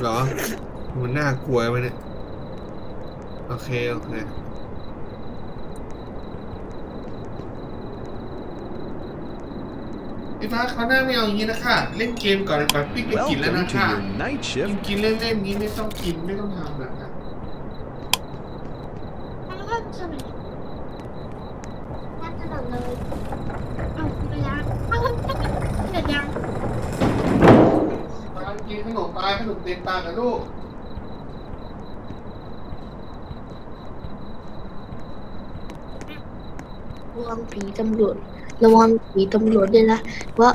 เหรอ มันน่ากลัวไหมเนี่ย โอเค โอเคพี่ฟ้าเขาวหน้าไม่เอาอย่างนี้นะค่ะ เล่นเกมก่อนดีกว่าพี่ไปกินแล้ว Welcome นะ to ค่ะ your night กิน shift. กินเล่นเล่นๆนี้ไม่ต้องกินไม่ต้องทำแบบนั้นแล้วก็สมัยนัดตลอดเลยเอ้าไปยังเอ้าเสร็จยัง ฟ้ากิน ขนมปลาขนมเต็มปากนะลูกระวังผีตำรวจระวังผีตำรวจด้วยนะว่า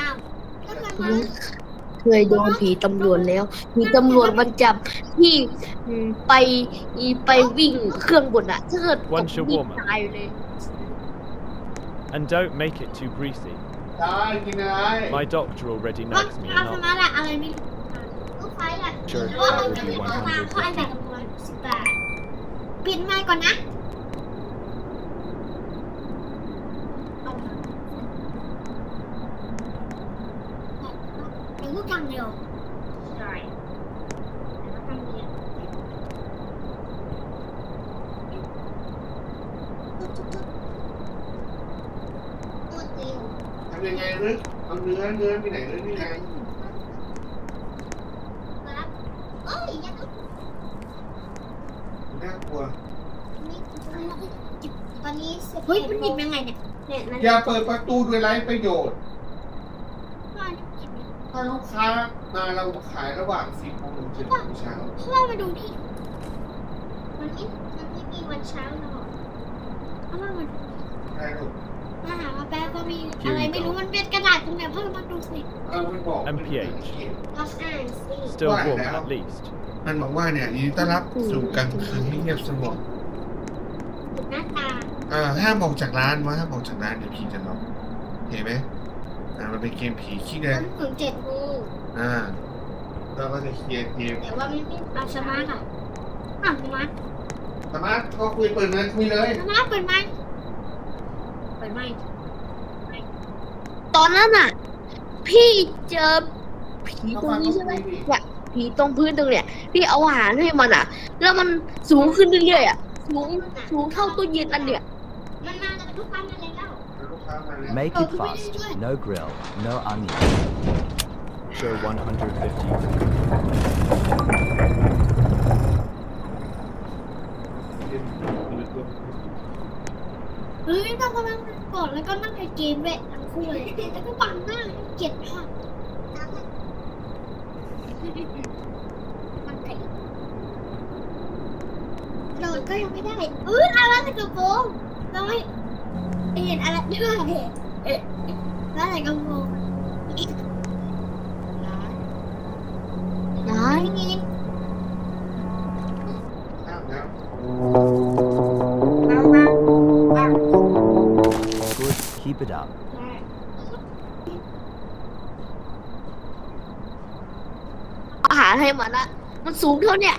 อ้าวก็เคยผมามเคยโดนผีตำรวจแล้วผีตำรวจมันจับที่อืมไปอีไปวิ่งเครื่องบนอะถ้าเกิด One ตก should วิ่ง warm up. ตายเลย And don't make it too greasy. ได้กินได้ My doctor already ว่า knows me เอาส enough. มาร์ทอะอะไรไม่รู้ลูกไฟอะ Sure, ว่า that เอา would เงิน be เอามาเพราะอันแบบ 150. ร้อยสิบบาทปิดไมค์ก่อนนะเอามาเป็นลูกทางเดียวใช่แต่ว่าทางเดียวพูดเร็ว ทำยังไงลึกเอาเนื้อเนื้อไปไหนลึกนี่ไงครับโอ้ยยังน่ากลัวตอนนี้เฮ้ยมันหยิบยังไงเนี่ยเนี่ยมันอย่าเปิดประตูด้วยไร้ประโยชน์ว่ามันหยิบยังไงถ้าลูกค้ามาเราขายระหว่าง10โมงถึง7โมงเช้าเพราะว่ามาดูที่มันไม่มันไม่มีวันเช้าหรอกเพราะว่ามันได้ลูก มาหามาแป๊บก็มีอะไรไม่รู้มันเป็นกระดาษตรงไหนเพิ่มมาดูสิเออมันบอก MPH เราอ่านสิ Still Right warm now. at least. มันบอกว่าเนี่ยยินดีต้อนรับสู่กลางคืนที่เงียบสงบหน้าตาเอ่อห้ามออกจากร้านว่าห้ามออกจากร้านเดี๋ยวผีจะหลอกเห็นไหมอ่ามันเป็นเกมผีขี้แดต้งนถึงเจ็ดโมงอ่าเราก็จะเคลียร์เกมแต่ว่าไม่ไม่เอาสมาร์ทอะอะสมาร์ทสามารถก็คุยเปิดเลยคุยเลยสมาร์ทเปิดไม ค์เปิดไมค์ตอนนั้นอะพี่เจอผีตรงนี้ใช่ไหมเนี่ยผีตรงพื้นตรงเนี้ยพี่เอาอาหารให้มันอะแล้วมันสูงขึ้นเรื่อยๆอะสูงสูงเท่าตู้เย็นอันเนี้ยมันมากันทุกวันอะไรแล้วลูกค้ามาแล้ว Make it fast. No grill, no onion. Show 150. เฮ้ยเรา กำลังกดแล้วก็นั่งในเกมด้วยทั้งคู่เลยแล้วก็บังหน้าเกลียดมากมันไก่โดดก็ยังไม่ได้เอออะไรกระโปรงเราไม่เห็นอะไรด้วยเอ๊ะแล้วอะไรกระโปรงนายนี่อ้าวแล้ keep it up. อาหารให้มันอะมันสูงเท่าเนี้ย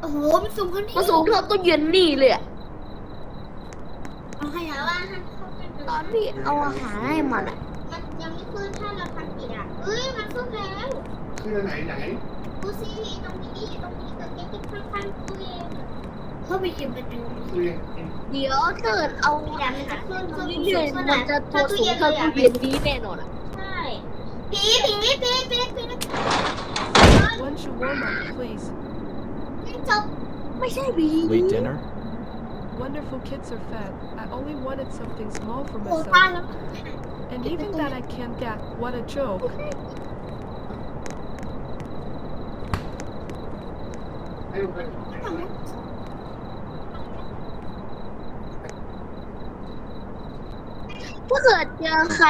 โอ้โห มันสูงขึ้นมันสูงเท่าตู้เย็นนี่เลยอะเอาให้แล้วว่าตอนพี่เอาอาหารให้มันอะมันยังไม่ขึ้นถ้าเราทำผิดอะเอ้ย มันขึ้นแล้วคือไหนไหน ดูสิตรงนี้ตรงนี้กับเก๊กข้างๆตู้เย็น เข้าไปเก็บประตู คือ เดี๋ยวถ้าเกิดเอา อยากจะขึ้นขึ้น เรื่อยๆมันจะตัวสูงเท่าตู้เย็นนี้แน่นอนอะ ใช่ผีผีผีผีผีผี One shawarma, please. จบ ไม่ใช่บี Late dinner? Wonderful kids are fed. I only wanted something small for โอ้ตาย myself. แล้ว And even that I can't get. What a joke. ให้ลูกไป ถ้าเกิดเจอใคร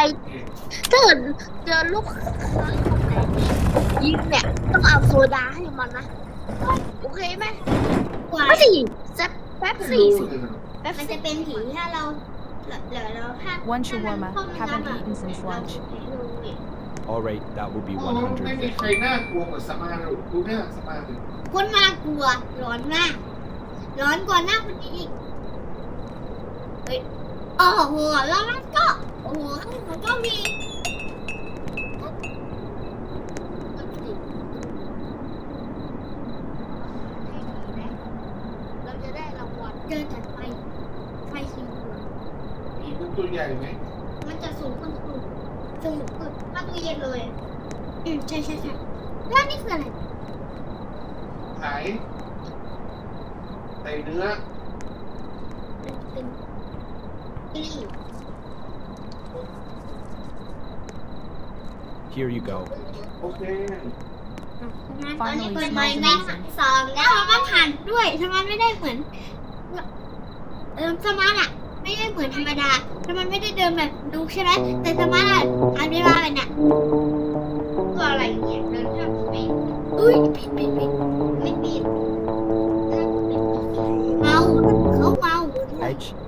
ถ้าเกิดเจอลูกค้าคนไหนยิ้มเนี่ย ต้องเอาโซดาให้มันนะ โอเคไหมกว่าไม่สิแซ่บแป๊บสี่สิแป๊บมันสี่จะเป็นผีถ้าเราเหลือเราถ้า One shawarma. Haven't eaten since lunch. Alright, that will be โอ้ไม่มีใคร 150. น่ากลัวกว่าสมาร์ทดูหน้าสมาร์ทคนน่ากลัวร้อนมาก ร้อนกว่าหน้าคนนี้อีกเฮ้ย โอ้โหแล้วมันก็โอ้โหมันก็มีเราจะได้รางวัลเดิจัดไฟไฟสีเหลืมีลูกตัวใหญ่ไหมมันจะสูงขึ้นสูงสูงขึ้นมากตู้เย็นเลยอืมใช่ใช่ใช่แล้วนี่คืออะไรไข่ไส่เนื้อเป็น Here you go. โอเคงั้นตอนนี้ Finally เปิด smells ไม้แม่ amazing. สองแล้วมันหันด้วยทำไมไม่ได้เหมือนเออสมาร์ทอะไม่ได้เหมือนธรรมดาทำไมไม่ได้เดินแบบดูใช่ไหมแต่สมาร์ทอะอันนี้ว่าอะไรเนี่ยตัวอะไรเนี่ยเดินข้ามไปอุ้ยผิดผิดผิด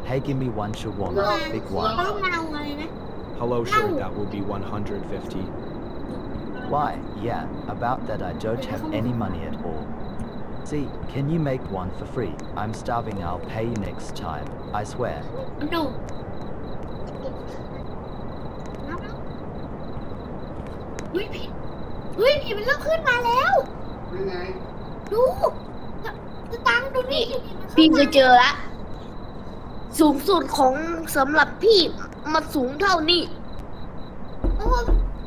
hey, give me one shawarma, big เขา one. เมาอะไรนะ Hello, sure, No. that will be 150. Why? Yeah, about that I don't have any money at all. See, can you make one for free? I'm starving, I'll pay you next time. I swear. no เฮ้ยผิดเฮ้ยผิดมันเริ่มขึ้นมาแล้ว นี่ไง ดูสตังค์ดูนี่ พี่เคยเจอละ สูงสุดของสำหรับพี่มันสูงเท่านี้ เออ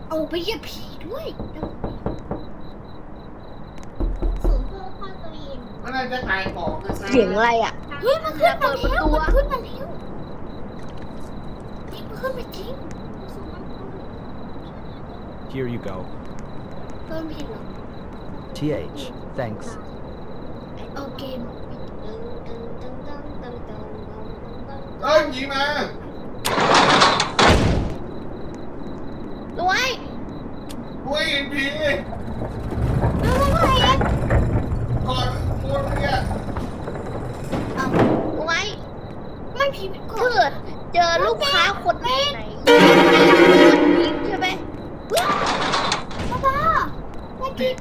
เอาไปเหยียบผีด้วยสูงเพื่อพ่อตัวเองมันน่าจะขายของนะเสียงอะไรอะ เฮ้ยมันขึ้นมาแล้วเปิดประตูมันอะขึ้นมาแล้วจริงมันขึ้นไปจริง Here you go. เพิ่มผิดเหรอ TH, thanks. โอเค เอ้ยผีมารู้ไหมเฮ้ยเห็นผีไม่ไม่ไม่ก่อนคนเนี่ยรู้ไหมไม่ผีเป็นกถ้าดเกิดเจอลูกค้าคนไหนยิ้มใช่ไหมพ่อพ่อไม่ปิด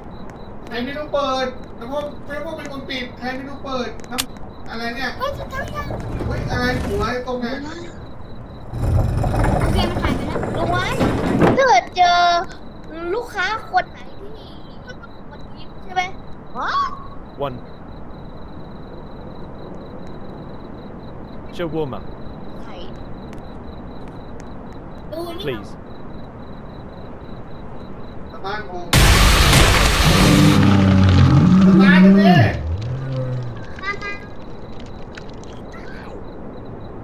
ใครไม่ต้องเปิดแต่พวกแต่พวกเป็นคนปิดใครไม่ต้องเปิดน้ำ อะไรเนี่ยก็จะตั้งยังเฮ้ยอะไรหัวไอ้ตรงเนี้ยโอเคมันหายไปแล้วรู้ไหมถ้าเกิดเจอลูกค้าคนไหนที่คนยิ้มใช่ไหมอ๋อ One. Shawarma, ใครดูนี่ please. สมาร์ทโฮมสมาร์ทกันดิ มามา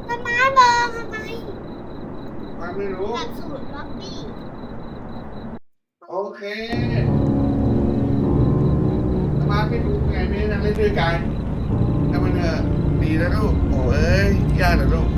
ทำไม เบอร์ทำไมมันไม่รู้แบบสูตรล็อบบี้โอเคสมาร์ทไม่รู้ไงไม่ได้นั่งเล่นด้วยกันแต่มันเถอะดีนะลูกโอ้เอ้ยยากนะลูก